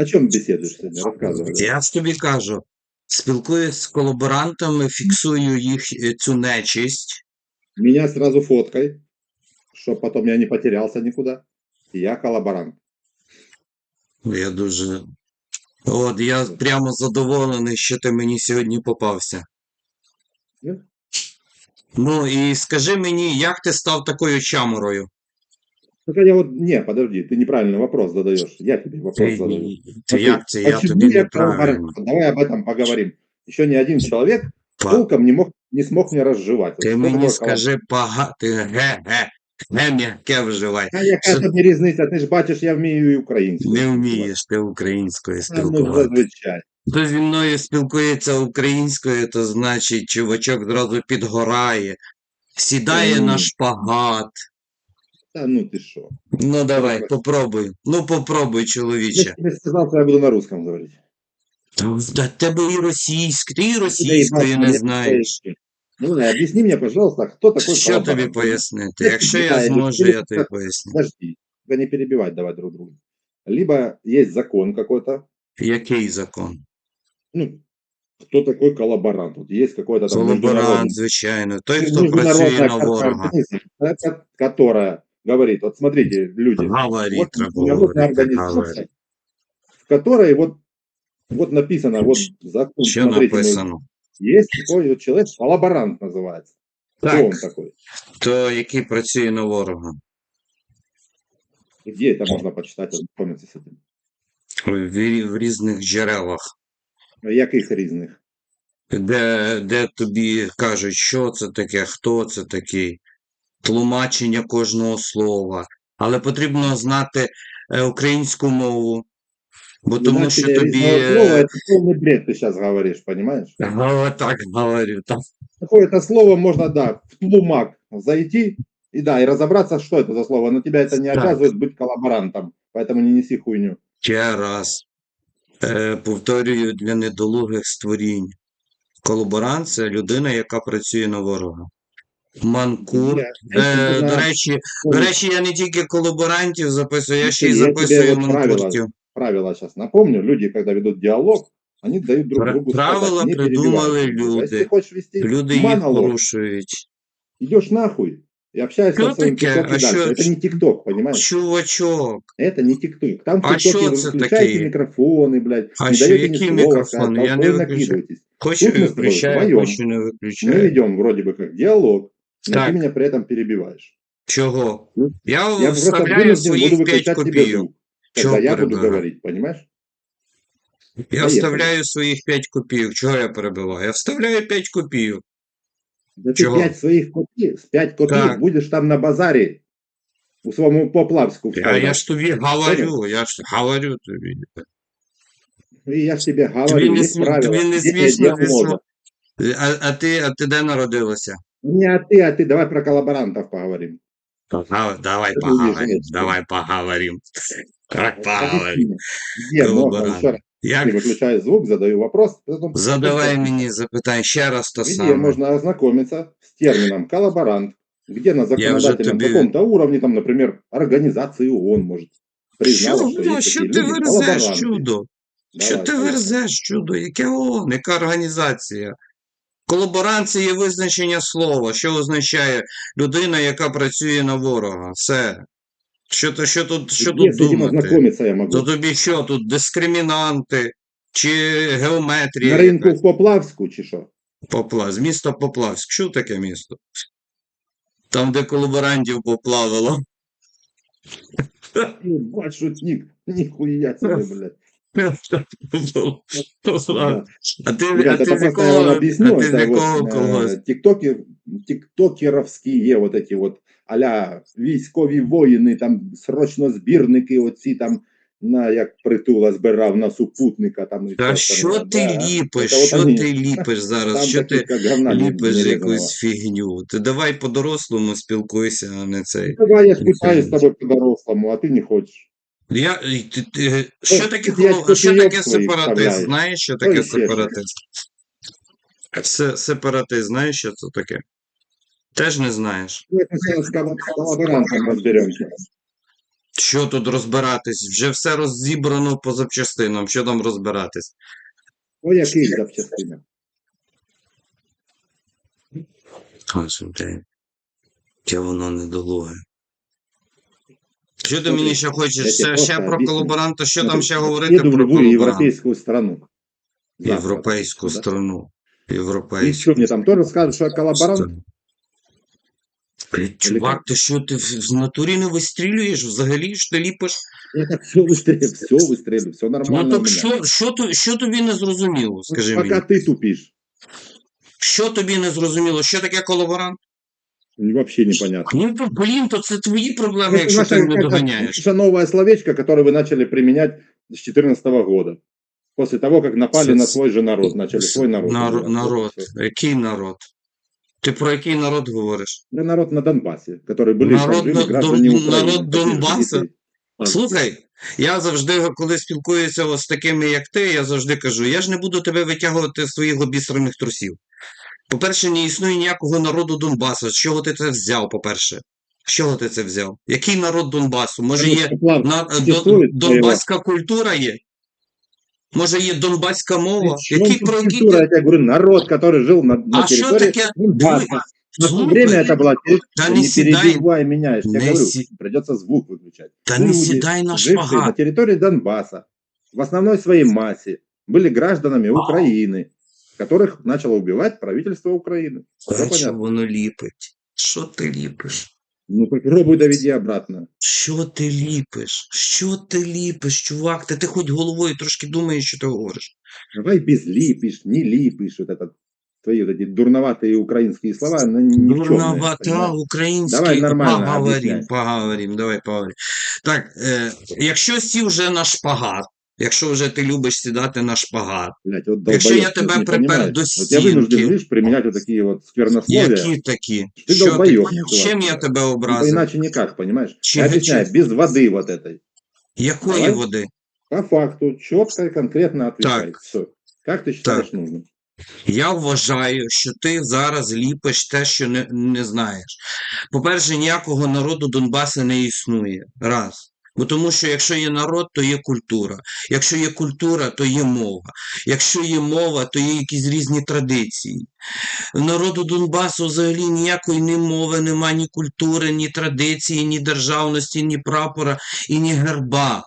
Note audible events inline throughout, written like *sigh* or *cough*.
О чем беседуешь сегодня? Рассказывай. Я ж тобі кажу, спілкуюсь з колаборантами, фіксую їх е, цю нечисть. Меня сразу фоткой, чтобы потом я не потерялся никуда. И я коллаборант. Я дуже. От, я прямо задоволений, що ти мені сьогодні попався. Ні? Ну і скажи мені, як ти став такою чаморою? Только я вот, не, подожди, ты неправильный вопрос задаешь. Я тебе вопрос Ти, задаю. ти Смотри, як це? Я почему тобі я неправильно. коллаборант? Давай об этом поговорим. Еще ни один человек Па- толком не, мог, не смог мне разжевать. Вот Ти что мені такое скажи пага, ти ге, ге, ге м'яке вживай. А яка Що- тобі різниця? Ти ж бачиш, я вмію і українською. Не вмієш ти українською А, Ну, спілкуватися. зазвичай. Хто зі мною спілкується українською, то значить чувачок зразу підгорає, сідає Ні. на шпагат. Та ну ти що? Ну давай, попробуй. Ну попробуй, Я чоловіче. тобі сказав, що я буду на русском говорити. Та та тебе і російською, ти і Ти російською не знаєш. Ну, не, об'ясни мені, пожалуйста, хто такой Що тобі пояснити? Якщо я зможу, я тобі поясню. Подожди, да не перебивать давай друг друга. Либо есть закон какой-то, Який закон? ну, кто такой коллаборант? Вот есть какой-то там Колаборант, звичайно. Той, хто працює на ворога. которая говорит, вот смотрите, люди, Говорить вот треба международная говорити, организация, говорити. в которой вот, вот написано, вот закон, Що смотрите, ну, написано? есть такой вот человек, коллаборант называется. Кто он Так, такой? то який працює на ворога. Где это можно почитать, ознакомиться с этим? В, рі- в різних джерелах. Яких різних? де, де тобі кажуть, що це таке, хто це такий, тлумачення кожного слова. Але потрібно знати е, українську мову, бо тому що Иначе тобі. різного слова, е, это полный бред ты сейчас говоришь, понимаешь? *laughs* Ага, так говорю. Так. Какое-то слово можно, да, в тлумак зайти, и да, и разобраться, что это за слово, но тебя это не Так. обязывает быть коллаборантом, поэтому не неси хуйню. Ще раз е, повторюю для недолугих створінь. Колаборант це людина, яка працює на ворога. Манкур. Я- Е, я до знаю, речі, До речі, я не тільки колаборантів записую, я ще й Я тобі записую от правила манкуртів. правила сейчас напомню, люди, когда ведут диалог, они дают друг Пра- другу правила сказать, не придумали перебивай друг друга. люди. Если ты хочешь вести Люди їх монолог, порушують. идешь нахуй и общаешься Що в своем таке? ТикТоке А що- дальше. Это не ТикТок, понимаешь? Чувачок, Это не ТикТок. Там в А ТикТоке що вы це выключаете таке? микрофоны, блядь, А не що, даете ни які слова мікрофони? сказать, Я не толпой виключаю. накидываетесь. хочу Тут мы с тобой виключаю, вдвоєм. хочу не Мы виключаю. ведем вроде бы как диалог, но Так. ты меня при этом перебиваешь. Чого? Ну, Я, Я просто вставляю вынужден своїх буду 5 выключать тебе копійок. звук, когда Чого я буду перебиваю? говорить, понимаешь? Я Поїхали. вставляю своїх 5 копійок. Чого я перебиваю? Я вставляю 5 копійок. Да ты Чего? 5 своих копеек, с 5 копеек Так. будешь там на базаре у своему Поплавску Я, вставлять. я ж тобі говорю, я ж говорю тобі. И я ж тебе говорю, Тобі не, есть смі- правила. тобі не где смішно, диалога. звісно. А, а, ти, а ти де народилася? Не а ты, а ты, давай про коллаборантов поговорим. Ага, давай Ты поговорим, будешь, давай поговорим. Как Вот поговорим. объясни, Где можно Коллаборант. еще раз, Як ты выключаешь звук, задаю вопрос. потом- задавай мені запитання ще раз то Где саме. можно ознакомиться с термином коллаборант, где на законодательном тебе- каком-то уровне, там, например, организации ООН, может, признала, что Чудо, есть що такие ти люди, верзеш, коллаборанты. чудо? Що Давай, ти поехали. верзеш, чудо? Яке ООН? Яка організація? Колаборанція є визначення слова, що означає людина, яка працює на ворога. Все. Що, то- що тут, що тут думати? я могу? То тобі що тут дискримінанти чи геометрія? На ринку якась? в Поплавску, чи що? Попла... З міста Поплавськ. Що таке місто? Там, де колаборантів поплавило. Шутник. Нихуя себе, блядь. А Да. ти, а Ребят, ти это з просто я вам якого, объясню. а ти з Это якого вот, колгоспу? э, тиктоки, тиктокеровські вот эти вот а-ля військові воїни, там срочно збірники оці там на як притула збирав на супутника там і Та все що остальне, ти да. ліпиш? Це от Що вони. ти ліпиш зараз? Там Що таких, ти як говна не- ліпиш не якусь резаного. фігню? Ти давай по-дорослому спілкуйся, а не цей. Давай я спитаю з тобою по-дорослому, а ти не хочеш. Я, ти, ти, що таке, я що таке своїх сепаратист? Знаєш, що таке ще щось. сепаратист? Се, сепаратист, знаєш, що це таке? Теж не знаєш. Разберемся. Що тут розбиратись? Вже все розібрано по запчастинам. Що там розбиратись? По яких запчастинах? Ось, блядь. Яке воно недолуге. Що ти Слухай, мені ще хочеш? я тебе Ще, просто ще про об'ясню. колаборанта, що там Смотри, ще говорити Еду в про любую колаборанта? европейскую страну. Завтра. Європейську Да. страну. И Європейську. что мне там тоже скажут, что я коллаборант? страну. Блядь, чувак, ти що, ти в, в натурі не вистрілюєш? Взагалі ж ти ліпиш? Я так все выстрелю, все выстрелю, все нормально. Ну у так меня. що, що, то- що тобі не зрозуміло, скажи Пока мені? ты тупишь. Що тобі не зрозуміло? Що таке колаборант? Вообще непонятно. Ну, то, блін, то це твої проблеми, Это якщо наша ти не какая-то- доганяєш. наше новое словечко, которое вы начали применять с 2014 года. После того, как напали С- на свой же народ, начали свой народ. Нар- называть. народ. Вот всё. Який народ? Ти про який народ говориш? Да народ на Донбассе, который были Народ жили Дон- граждане Дон- Украины. народ Таких Донбасса? людей. А, Слухай, я завжди, коли спілкуюся ось з такими, як ти, я завжди кажу: я ж не буду тебе витягувати з своїх обісраних трусів. По-перше, не існує ніякого народу Донбасу. З чого ти це взяв, по-перше? З чого ти це взяв? Який народ Донбасу? Може, ну, є План на, е, существует дон, донбаська культура є? Може, є донбаська мова? Причем Які тут про які культура? ти- Я тебе говорю, народ, который жил на, на А що территории таке? Донбасса. На то Слухай, время это была Та Ты не не сідай, перебивай меня, я же тебе не говорю, сі- придется звук выключать. та не Люди, сідай на жившие на шпагат. территории Донбасса, в основной своей массе, были гражданами Украины, которых начало убивать правительство Украины. Все Бачу, понятно? воно ліпить. Що ти ліпиш? Ну, попробуй доведи обратно. Що ти ліпиш? Що ти ліпиш, чувак? Та ти хоч головою трошки думаєш, що ти говориш. Давай без липишь, не липишь, вот это, твои вот эти дурноватые украинские слова, ну, никчемные, Дурновата, понимаешь? український. Давай нормально поговорим, об'ясняй. поговорим, давай поговорим. Так, е, якщо сів вже на шпагат, якщо вже ти любиш сідати на шпагат, Блядь, вот Якщо долбоёб, я ты тебе не припер понимаешь. до Вот я вынужден, стенки. видишь, применять вот такие вот сквернословия. які такі? Ты Що ти, долбоёб, чим чувак. я тебе Ну, образив? иначе никак, понимаешь? Чем- я объясняю, без воды вот этой. Якої Давай. води? По факту, четко и конкретно отвечай. Так. Все. Как ты считаешь нужным? Я вважаю, що ти зараз ліпиш те, що не, не знаєш. По-перше, ніякого народу Донбасу не існує. Раз. Бо тому що якщо є народ, то є культура. Якщо є культура, то є мова. Якщо є мова, то є якісь різні традиції. Народу Донбасу взагалі ніякої ні мови, нема ні культури, ні традиції, ні державності, ні прапора і ні герба.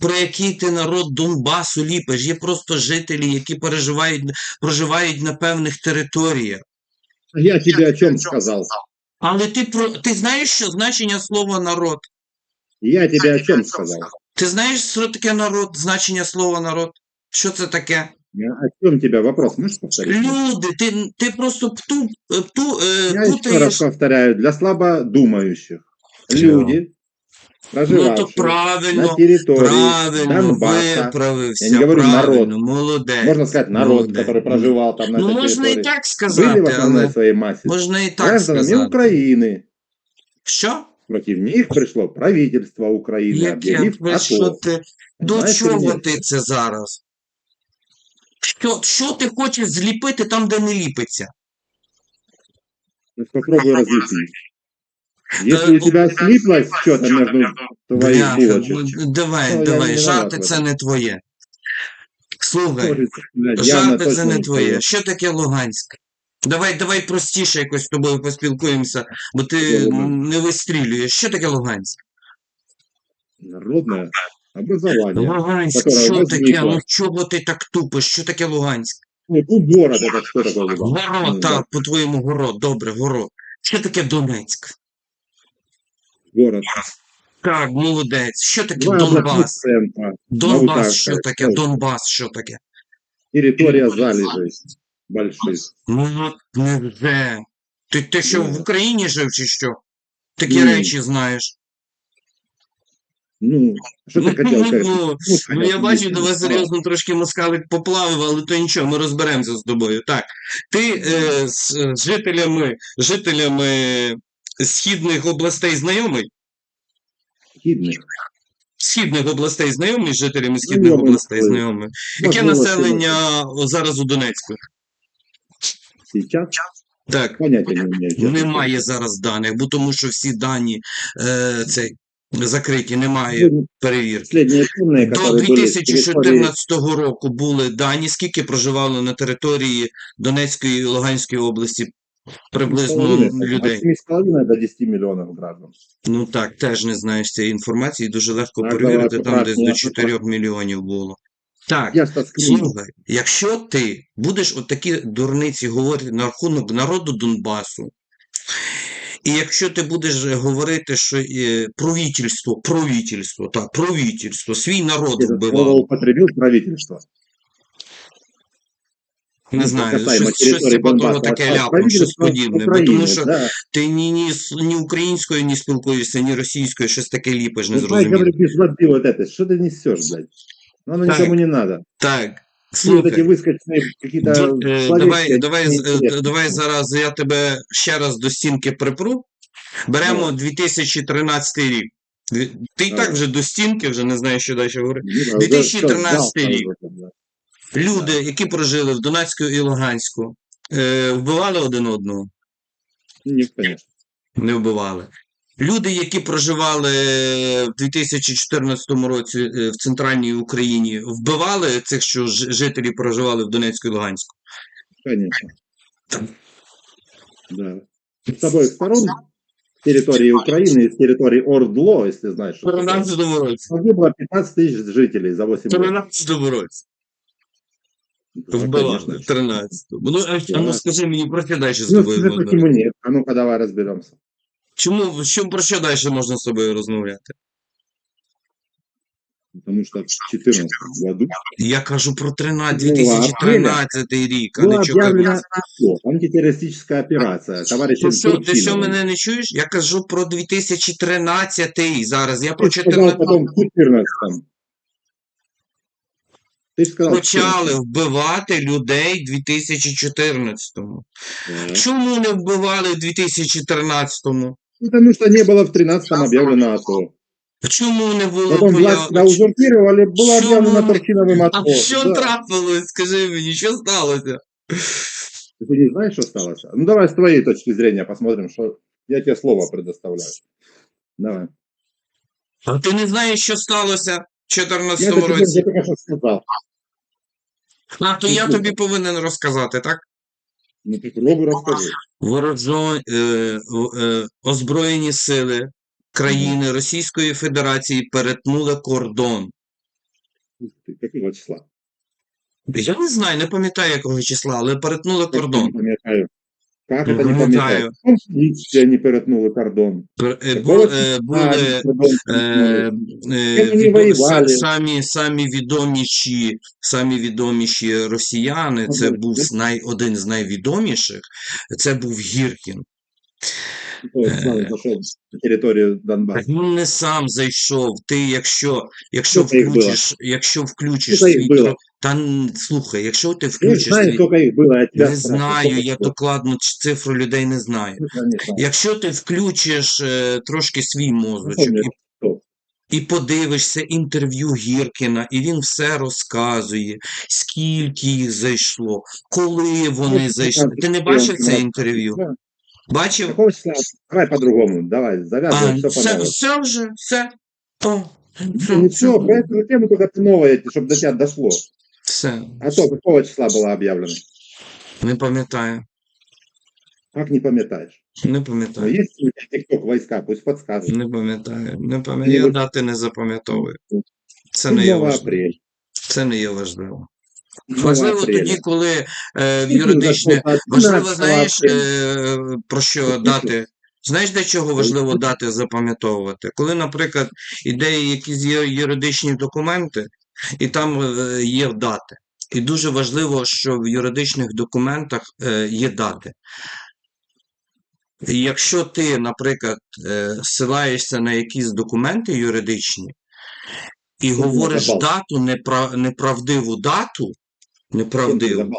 Про який ти народ Донбасу ліпиш? Є просто жителі, які переживають, проживають на певних територіях. А Я тебе о чем сказал? Але ти про ти знаєш, що значення слова народ? Я тебе о чем сказал? Ти знаєш, що таке народ, значення слова народ? Що це таке? Я о чем тебя вопрос? Можешь повторить? Люди, ти, ти просто пту, пту, е, Я еще раз путаєш. повторяю, для слабодумающих. Чего? Люди, Ну то проживавшие на правильно, территории правильно, Донбасса, виправився, Я не говорю правильно, народ. молодець. можно сказать народ, молодець. который проживал там на Ну этой можна і территории, так были в сказати, основной але своей массе можна і так гражданами сказати. Украины. Що? Против них пришло правительство Украины, Яке объявив ви що АТО. ти? До Понимаешь или чого нет? ти це зараз? Що, що ти хочеш зліпити там, де не ліпиться? Ну, Попробуй различить. Если Э, у тебя слиплось что-то между твоих Бляха, булочек, ну, давай, Ну, я давай, не жарти виноват в це этом. не твоє. Слухай, может, блядь, явно жарти це точно не не твоє. твоє. Що таке Луганськ? Давай, давай простіше якось з тобою поспілкуємося, бо ти не вистрілюєш. Що таке Луганськ? Народное образование. Луганськ, которое що возникло. таке? Ну чого ти так тупиш? Що таке Луганськ? Ну, ну, город это что такое? Луганск? Город, Ну, так, по-твоєму город, добре, город. Що таке Донецьк? Город. Так, молодець. Що таке Два областных Донбас? центра. Донбас, що таке? Донбас, що таке? Территория залежей больших. Ну, невже. Ти, ти що, в Україні жив чи що? Такі Ні. речі знаєш. Ну, что ты хотел сказать? Ну, Ну, ну, я бачу, до вас серйозно трошки москалик поплавив, але то нічого, ми розберемося з тобою. Так, ти е, з жителями, жителями східних областей знайомий? Хидных. Східних областей знайомий з жителями східних Знайомий, областей знайомий. знайомий. Яке Можливо, населення зараз у Донецьку? Сейчас Так, понятия не имею. честно немає зараз даних, бо тому що всі дані е, цей. закриті, немає Последние- перевірки. Последние данные, До которые были с территории 2014 року були дані, скільки проживало на території Донецької і Луганської області приблизно 7,5, людей. От 7,5 до 10 миллионов граждан. Ну так, теж не знаєш цієї інформації, дуже легко Так, перевірити, давай, там десь до поправки, 4 мільйонів було. Так, Я что скрин. слухай, якщо ти будеш отакі дурниці говорити на рахунок народу Донбасу, і якщо ти будеш говорити, що е, правительство, правительство, так, правительство, свій народ Это слово вбивало, употребил правительство. не Ну, знаю, касаемо щось, щось территории типу того Донбасса. таке А ляпнув, щось правительство подібне, бо Украины, тому що да. ти ні, ні, с- ні українською не спілкуєшся, ні російською, щось таке ліпиш, не Ну, знаешь, зрозуміло. говорю, без воды вот это. Что ты несешь, блядь? Ну, оно Так. никому не надо. Так, Ну, вот эти слухай. выскочные какие-то Д- е, словечки, Давай, они давай, з- е, неинтересные. давай зараз я тебе ще раз до стінки припру. Беремо Давай. 2013 рік. Дві- Ти і Давай. так вже до стінки, вже не знаю, що далі говорити. Ну, да, уже 2013 всё, рік. завтра уже, да. Люди, які прожили в Донецьку і Луганську, е, вбивали один одного? Нет, конечно. Не вбивали. Люди, які проживали в 2014 році е, в центральній Україні, вбивали цих, що жителі проживали в Донецьку і Луганську? Конечно. Да. С обоих сторон территории Украины с территории Ордло, если знаешь. В что такое. 13 році. Погибло 15 тысяч жителей за 8 В лет. 13 році. Да, Вбивали. В 13 Ну, а, ну скажи мені, про що далі з Ну, тобою? А ну-ка давай разберемся. Чому, що, про що далі можна з тобою розмовляти? Потому что в 2014 году Я кажу про 13, Ну, 2013 рік, а была не чого. объявлена АТО, антитеррористическая операция. Товарищем Ти що, ти що Турчиновым. мене не чуєш? Я кажу про 2013 зараз. Я про Ты сказал 14 потом в 14 Ты же сказал в почали вбивати людей в 2014-му. 14. Чому не вбивали в 2013-му? Потому что не было в 13 объявлено АТО. Чому не було Потом власть когда появ- узурпировали, было Чому? объявлено Турчиновым АТО. А що Да. трапилось? Скажи мені, що сталося? Ты не знаешь, что стало? Ну давай с твоей точки зрения посмотрим, что я тебе слово предоставляю. Давай. А ти не знаєш, що сталося в Я 2014 тебе році? я только что сказал. А то я тобі повинен розказати, так? Ну ты розкажи. Ворожо, е, е, озброєні сили країни Російської Федерації перетнули кордон. Якого числа? Я не знаю, не пам'ятаю якого числа, але перетнули кордон. я. Не пам'ятаю. Как Не это не пам'ятаю. Комсомольцы они перетнули кордон. Е, е, Були е, е, самі, самі відоміші, самі відоміші росіяни. Це був най, один з найвідоміших. Це був Гіркін. Кто на территорию Донбасса? Він не сам зайшов. Ти, якщо, якщо включиш, якщо включиш свій та н- слухай, якщо ти Я включиш знаю, свій, сколько их было. Я тебя не спрашиваю, знаю, сколько я их было? докладну ч- цифру людей не знаю. Ну, конечно. Якщо ти включиш е, трошки свій мозочок і Напомню, хто? і подивишся інтерв'ю Гіркіна, і він все розказує, скільки їх зайшло, коли вони Ну, зайшли. Ти не бачив це інтерв'ю? Да. Бачив? Какого числа? Давай по-другому. Давай, А, завязывай, все все, понравилось. все вже, все. О, все, Не все, все, про эту тему только ты новая, чтобы до тебя дошло. все. А то какого числа было объявлено? Не пам'ятаю, Как не пам'ятаешь? не Ну, пам'ятаю, у тебя тикток войска, пусть подскажет. не пам'ятаю, не пам'ятаю. Я дати не запам'ятовую. Це не є 7 важливо. апреля. Це не є важливо. 7 Важливо апреля. тоді, коли е, в юридичне? Важливо, знаєш, е, про що дати. Знаєш, для чого важливо дати запам'ятовувати? Коли, наприклад, іде якісь є юридичні документи, і там е, є дати. І дуже важливо, що в юридичних документах е, є дати. Якщо ти, наприклад, е, ссилаєшся на якісь документи юридичні і говориш дату, непра- неправдиву дату, неправдиву,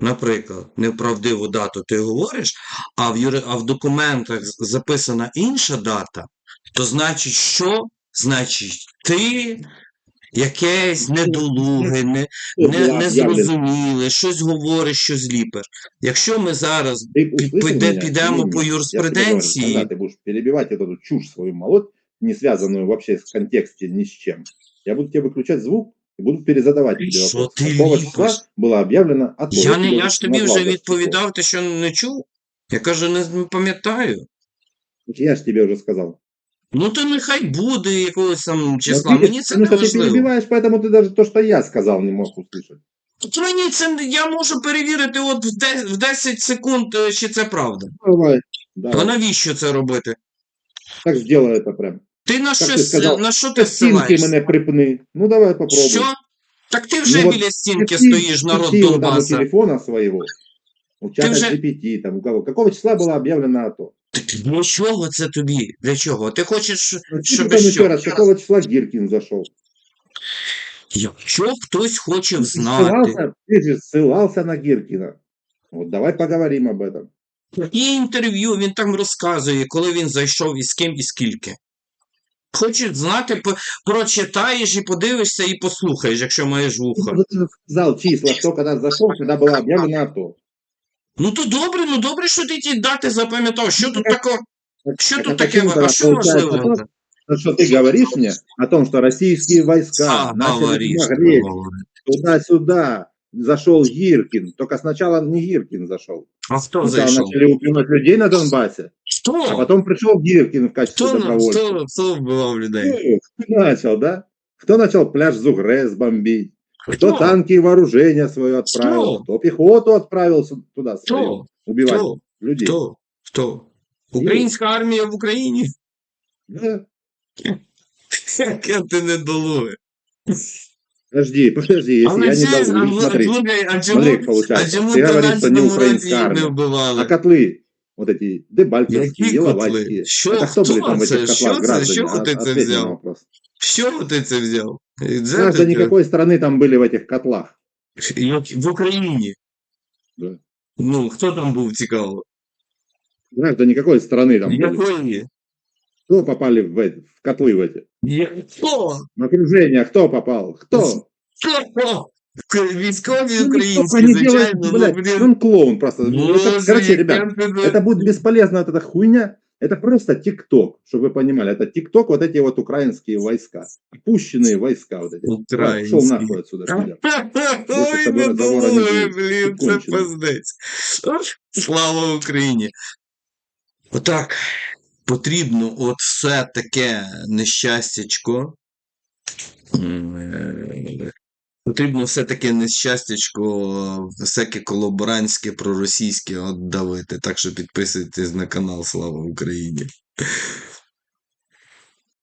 наприклад, неправдиву дату ти говориш, а в, юри... а в документах записана інша дата, то значить, що? Значить, ти якесь недолуге, не, Що не, було об'явлено? незрозуміле, щось говориш, щось ліпиш. Якщо ми зараз Ты під- услышал піде- меня підемо или по нет? Я тебе говорю, юриспруденції, Когда ты будешь перебивать вот эту чушь свою молоть, не связанную вообще в контексте ни с чем, я буду тебе выключать звук и буду перезадавать Ты тебе что, вопрос. ты Какого ліпиш? числа было объявлено АТО? Я, не, тебе я ж тобі назвал вже это відповідав, ти що не чув? Я кажу, не з- пам'ятаю. число. Я же тебе уже сказал. Ну то нехай буде якогось там Но числа. видишь, Мені це потому не что ты важливо. перебиваешь, поэтому ты даже то, что я сказал, не мог услышать. Та Мені це не- я можу перевірити от в, де, в 10 секунд, е, чи це правда. Давай. А Давай. навіщо це робити? Так сделай это прям. Ти на ти що, с- сказав, на що ти Стінки ссилаєшся? мене припни. Ну давай попробуй. Що? Так ти вже Ну, от біля стінки Включи- стоїш, народ включи его там у Донбаса. телефона своего. У чата уже- GPT, там у кого. Какого числа было объявлено АТО? Так Для чого це тобі? Для чого? Ти хочеш, Ну, щоб ты там еще що? раз, какого числа Гиркин зашел? Якщо хтось хоче Ты знати, ссылался, ты же ссылался на Гиркина. Вот давай поговорим об этом. є інтерв'ю, він там розказує, коли він зайшов і з ким і скільки. Хочеш знати, по- прочитаєш і подивишся, і послухаєш, якщо маєш вуха. Ну, Ты же сказал числа, кто когда зашел, когда было объявлено АТО. Ну то добре, ну добре, що ти ті дати запам'ятав. Що тут такого? Так, тут а почему А тогда що получается важливо? то, Ну, что ты говоришь мне о том, что российские войска А, начали греть, туда-сюда, зашел Гиркин. Только сначала не Гиркин зашел. А хто Сначала зайшов? начали убивать людей на Донбассе, а Хто? потом пришел Гиркин в качестве на- добровольца. хто, хто вбивав людей? Ну, Кто начал, да? Кто начал пляж Зугрес бомбить? Кто Хто? танки и вооружение свое отправил? Кто? Кто пехоту отправил сю- туда свою, Хто? убивать Хто? людей? Хто? Хто? Українська армія в Україні? Да. Яке ти недолуге. Подожди, подожди, если Але я не це- дал, а, смотри, слухай, а чому, смотри, а получается, чому ты в говоришь, что не 13-му році украинская їх не армия, вбивали? а котлы, вот эти дебальцевские, Які еловайские, котли? Що? это кто были Хто там в це? этих Що котлах це? граждане? Що А- ти це ответь на взяв? вопрос. Що ти це взяв? Де ти Граждане це? какой страны там были в этих котлах? Як- В Україні. Да. Ну, хто там був цікаво? Граждане какой страны там были? Якої? Кто попали в, эти- в котлы в эти? Я- Хто? В окружение кто попал? Кто? Хто? Військові Ну, никто українські, не делает, звичайно, ну, блядь, блін. он клоун просто. Ну, это- Боже, короче, яке ребят, ти- это будет бесполезно, вот эта хуйня. Это просто ТикТок, чтобы вы понимали. Это ТикТок, вот эти вот украинские войска. Опущенные войска вот эти. Украинские. Шел нахуй отсюда. пидор. *laughs* Ой, тобі не розговора не думаю, буде. блін, Ти це кончений. пиздець. Слава Україні. Отак, потрібно от все таке нещастячко. Потрібно все-таки нещастячко, всяке колаборантське, проросійське отдавити. Так що підписуйтесь на канал Слава Україні.